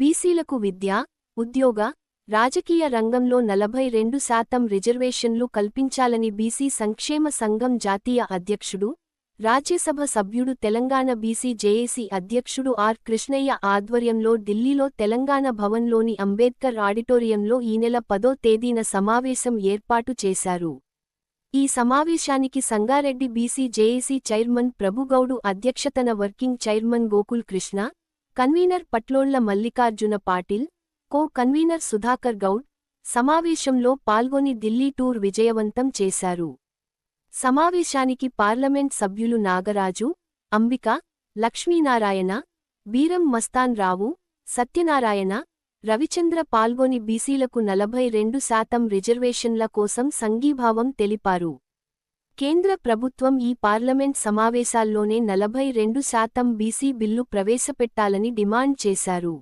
బీసీలకు విద్య ఉద్యోగ రాజకీయ రంగంలో నలభై రెండు శాతం రిజర్వేషన్లు కల్పించాలని బీసీ సంక్షేమ సంఘం జాతీయ అధ్యక్షుడు రాజ్యసభ సభ్యుడు తెలంగాణ బీసీ జేఏసీ అధ్యక్షుడు ఆర్ కృష్ణయ్య ఆధ్వర్యంలో ఢిల్లీలో తెలంగాణ భవన్లోని అంబేద్కర్ ఆడిటోరియంలో ఈ నెల పదో తేదీన సమావేశం ఏర్పాటు చేశారు. ఈ సమావేశానికి Sangareddy BC JAC chairman Prabhu Goud అధ్యక్షతన working chairman Gokul Krishna convener Patlolla Mallikarjuna Patil co convener Sudhakar Goud సమావేశంలో పాల్గొని ఢిల్లీ టూర్ విజయవంతం చేశారు. సమావేశానికి పార్లమెంట్ సభ్యులు నాగరాజు అంబిక లక్ష్మీనారాయణ బీరం మస్తాన్ రావు సత్యనారాయణ రవిచంద్ర పాల్గొని బీసీలకు నలభై రెండు శాతం రిజర్వేషన్ల కోసం సంఘీభావం తెలిపారు. కేంద్ర ప్రభుత్వం ఈ పార్లమెంట్ సమావేశాల్లోనే నలభై రెండు శాతం బీసీ బిల్లు ప్రవేశపెట్టాలని డిమాండ్ చేశారు.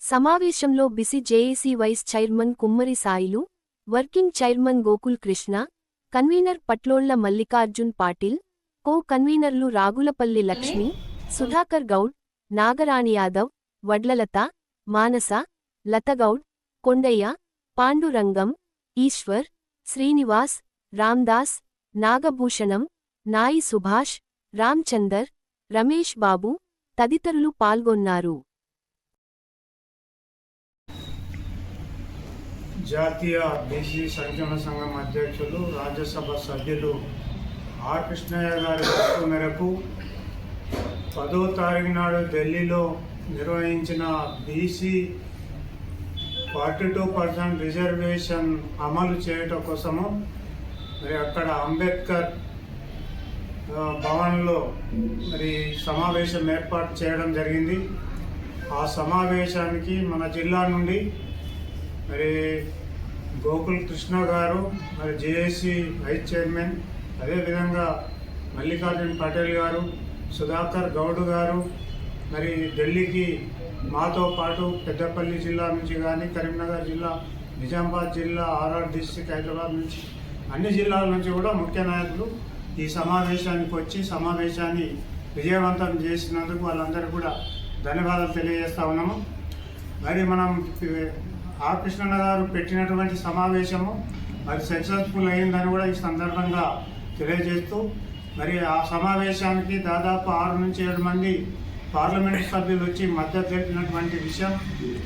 సమావేశంలో BC JAC vice chairman Kummari Sailu working chairman Gokul Krishna convener Patlolla Mallikarjun Patil co కన్వీనర్లు రాగులపల్లి లక్ష్మి సుధాకర్ గౌడ్ నాగరాణి యాదవ్ వడ్లలత మానస లతగౌడ్ కొండయ్య పాండురంగం ఈశ్వర్ శ్రీనివాస్ రామ్దాస్ నాగభూషణం నాయి సుభాష్ రామ్చందర్ రమేష్ బాబు తదితరులు పాల్గొన్నారు. జాతీయ బీసీ సంక్షేమ సంఘం అధ్యక్షులు రాజ్యసభ సభ్యులు ఆర్. కృష్ణయ్య గారి పిలుపు మేరకు పదో తారీఖు నాడు ఢిల్లీలో నిర్వహించిన BC forty two percent reservation అమలు చేయటం కోసము మరి అక్కడ అంబేద్కర్ భవన్లో మరి సమావేశం ఏర్పాటు చేయడం జరిగింది. ఆ సమావేశానికి మన జిల్లా నుండి మరి గోకుల్ కృష్ణ గారు మరి జేఏసీ వైస్ చైర్మన్ అదేవిధంగా మల్లికార్జున్ పటేల్ గారు సుధాకర్ గౌడ్ గారు మరి ఢిల్లీకి మాతో పాటు పెద్దపల్లి జిల్లా నుంచి కానీ కరీంనగర్ జిల్లా నిజామాబాద్ జిల్లా ఆర్ఆర్ డిస్టిక్ హైదరాబాద్ నుంచి అన్ని జిల్లాల నుంచి కూడా ముఖ్య నాయకులు ఈ సమావేశానికి వచ్చి సమావేశాన్ని విజయవంతం చేసినందుకు వాళ్ళందరూ కూడా ధన్యవాదాలు తెలియజేస్తా ఉన్నాము. మరి మనం ఆర్ కృష్ణన్న గారు పెట్టినటువంటి సమావేశము మరి సక్సెస్ఫుల్ అయిందని కూడా ఈ సందర్భంగా తెలియజేస్తూ మరి ఆ సమావేశానికి దాదాపు ఆరు నుంచి ఏడు మంది పార్లమెంటు సభ్యులు వచ్చి మద్దతు తెలిపినటువంటి విషయం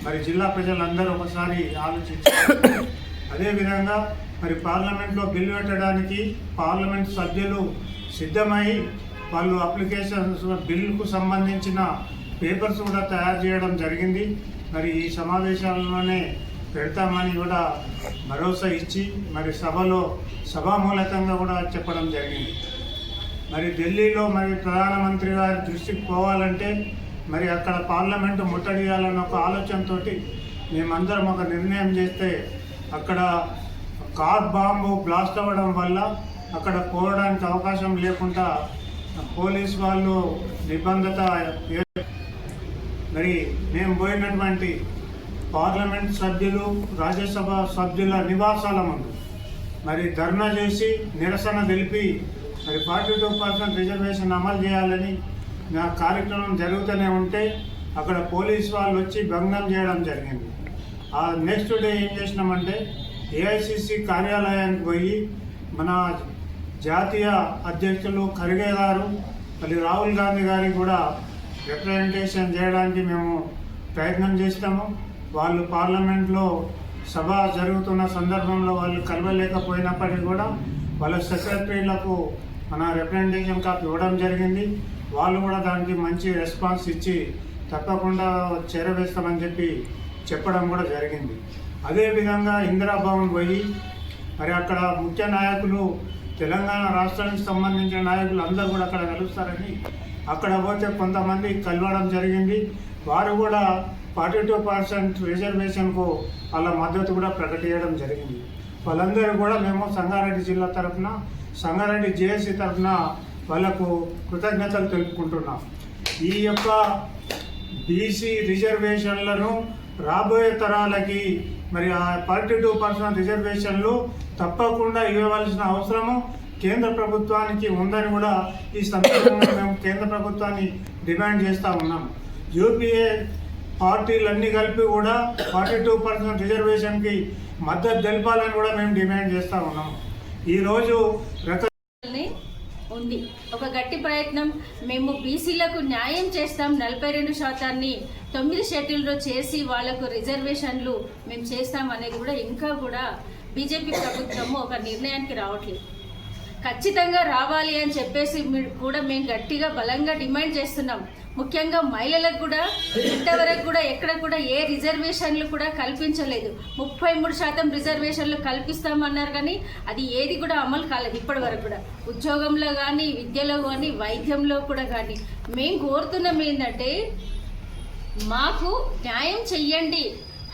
మరి జిల్లా ప్రజలందరూ ఒకసారి ఆలోచించారు. అదేవిధంగా మరి పార్లమెంట్లో బిల్లు పెట్టడానికి పార్లమెంట్ సభ్యులు సిద్ధమై వాళ్ళు అప్లికేషన్స్ బిల్లుకు సంబంధించిన పేపర్స్ కూడా తయారు చేయడం జరిగింది. మరి ఈ సమావేశాల్లోనే పెడతామని కూడా భరోసా ఇచ్చి మరి సభలో సభామూలకంగా కూడా చెప్పడం జరిగింది. మరి ఢిల్లీలో మరి ప్రధానమంత్రి గారి దృష్టికి పోవాలంటే మరి అక్కడ పార్లమెంటు ముట్టడియాలన్న ఒక ఆలోచనతోటి మేమందరం ఒక నిర్ణయం చేస్తే అక్కడ కార్ బాంబు బ్లాస్ట్ అవ్వడం వల్ల అక్కడ పోవడానికి అవకాశం లేకుండా పోలీస్ వాళ్ళు నిబంధత మరి మేము పోయినటువంటి పార్లమెంట్ సభ్యులు రాజ్యసభ సభ్యుల నివాసాల ముందు మరి ధర్నా చేసి నిరసన తెలిపి మరి ఫార్టీ టూ పర్సెంట్ రిజర్వేషన్ అమలు చేయాలని నా కార్యక్రమం జరుగుతూనే ఉంటే అక్కడ పోలీస్ వాళ్ళు వచ్చి భంగం చేయడం జరిగింది. ఆ నెక్స్ట్ డే ఏం చేసినామంటే ఏఐసిసి కార్యాలయానికి పోయి మన జాతీయ అధ్యక్షులు ఖర్గే గారు మళ్ళీ రాహుల్ గాంధీ గారికి కూడా రిప్రజెంటేషన్ చేయడానికి మేము ప్రయత్నం చేస్తాము. వాళ్ళు పార్లమెంట్లో సభ జరుగుతున్న సందర్భంలో వాళ్ళు కలవలేకపోయినప్పటికీ కూడా వాళ్ళ సెక్రటరీలకు మన రిప్రజెంటేషన్ కాపీ ఇవ్వడం జరిగింది. వాళ్ళు కూడా దానికి మంచి రెస్పాన్స్ ఇచ్చి తప్పకుండా చేరవేస్తామని చెప్పి చెప్పడం కూడా జరిగింది. అదేవిధంగా ఇందిరాభవన్ పోయి మరి అక్కడ ముఖ్య నాయకులు తెలంగాణ రాష్ట్రానికి సంబంధించిన నాయకులు అందరూ కూడా అక్కడ కలుస్తారని అక్కడ పోతే కొంతమంది కలవడం జరిగింది. వారు కూడా ఫార్టీ టూ పర్సెంట్ రిజర్వేషన్కు వాళ్ళ మద్దతు కూడా ప్రకటించడం జరిగింది. వాళ్ళందరూ కూడా మేము సంగారెడ్డి జిల్లా తరఫున సంగారెడ్డి జేఏసీ తరఫున వాళ్ళకు కృతజ్ఞతలు తెలుపుకుంటున్నాం. ఈ యొక్క బీసీ రిజర్వేషన్లను రాబోయే తరాలకి మరి ఆ ఫార్టీ టూ పర్సెంట్ రిజర్వేషన్లు తప్పకుండా ఇవ్వవలసిన అవసరము కేంద్ర ప్రభుత్వానికి ఉందని కూడా ఈ సందర్భంగా మేము కేంద్ర ప్రభుత్వాన్ని డిమాండ్ చేస్తూ ఉన్నాం. యూపీఏ పార్టీలన్నీ కలిపి కూడా ఫార్టీ టూ పర్సెంట్ రిజర్వేషన్కి మద్దతు తెలపాలని కూడా మేము డిమాండ్ చేస్తూ ఉన్నాం. ఈరోజు రక ఉంది. ఒక గట్టి ప్రయత్నం. మేము బీసీలకు న్యాయం చేస్తాం నలభై రెండు శాతాన్ని. తొమ్మిది షెడ్యూల్లో చేసి వాళ్ళకు రిజర్వేషన్లు మేము చేస్తాం అనేది కూడా ఇంకా కూడా బీజేపీ ప్రభుత్వము ఒక నిర్ణయానికి రావట్లేదు. ఖచ్చితంగా రావాలి అని చెప్పేసి కూడా మేము గట్టిగా బలంగా డిమాండ్ చేస్తున్నాం. ముఖ్యంగా మహిళలకు కూడా ఇంతవరకు కూడా ఎక్కడ కూడా ఏ రిజర్వేషన్లు కూడా కల్పించలేదు. ముప్పై మూడు శాతం రిజర్వేషన్లు కల్పిస్తామన్నారు కానీ అది ఏది కూడా అమలు కాలేదు ఇప్పటి వరకు కూడా. ఉద్యోగంలో కానీ విద్యలో కానీ వైద్యంలో కూడా కానీ. మేము కోరుతున్నాం ఏంటంటే మాకు న్యాయం చెయ్యండి.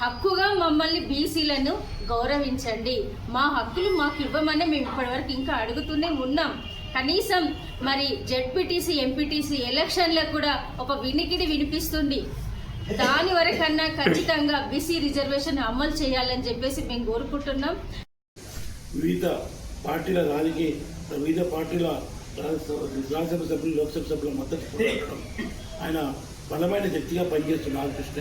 హక్కుగా మమ్మల్ని బీసీలను గౌరవించండి. మా హక్కులు మాకు ఇవ్వమని మేము ఇప్పటివరకు ఇంకా అడుగుతూనే ఉన్నాం. కనీసం మరి జెడ్పీటీసీ ఎంపీటీసీ ఎలక్షన్లో కూడా ఒక వినికిడి వినిపిస్తుంది. దాని వరకన్నా ఖచ్చితంగా బీసీ రిజర్వేషన్ అమలు చేయాలని చెప్పేసి మేము కోరుకుంటున్నాం. వివిధ పార్టీల రాజకీయ వివిధ పార్టీల రాజ్యసభ సభ్యులు లోక్సభ సభ్యుల మద్దతు ఆయన బలమైన శక్తిగా పనిచేస్తున్న ఆర్ కృష్ణ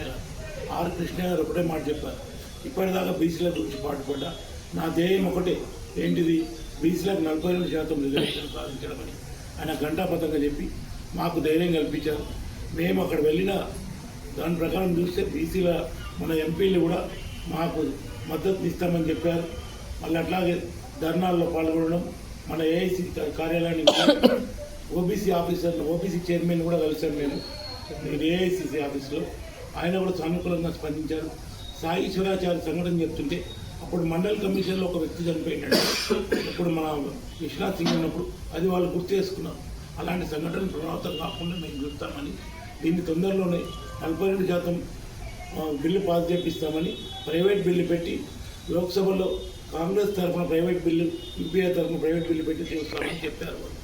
ఆర్ కృష్ణ గారు ఒకటే మాట చెప్పారు. ఇప్పటిదాకా బీసీల గురించి పాటుపడ్డా. నా ధ్యేయం ఒకటే ఏంటిది? బీసీలకు నలభై రెండు శాతం రిజర్వేషన్ సాధించడమని ఆయన ఘంటాపథంగా చెప్పి మాకు ధైర్యం కల్పించారు. మేము అక్కడ వెళ్ళిన దాని ప్రకారం చూస్తే బీసీల మన ఎంపీలు కూడా మాకు మద్దతు ఇస్తామని చెప్పారు. మళ్ళీ అట్లాగే ధర్నాల్లో పాల్గొనడం మన ఏఐసి కార్యాలయానికి ఓబీసీ ఆఫీసర్ ఓబీసీ చైర్మన్ కూడా కలిసాం మేము. ఏఐసిసి ఆఫీస్లో. ఆయన కూడా సానుకూలంగా స్పందించారు. సాయి శివరాచార్య సంఘటన చెప్తుంటే అప్పుడు మండల్ కమిషన్లో ఒక వ్యక్తి చనిపోయినాడు. ఇప్పుడు మన విశ్వనాథ్ సింగ్ ఉన్నప్పుడు అది వాళ్ళు గుర్తు చేసుకున్నారు. అలాంటి సంఘటన పునరావృతం కాకుండా మేము చూస్తామని. దీన్ని తొందరలోనే నలభై రెండు శాతం బిల్లు పాస్ చేపిస్తామని ప్రైవేట్ బిల్లు పెట్టి లోక్సభలో కాంగ్రెస్ తరఫున ప్రైవేట్ బిల్లు యూపీఐ తరఫున ప్రైవేట్ బిల్లు పెట్టి చూస్తామని చెప్పారు వాళ్ళు.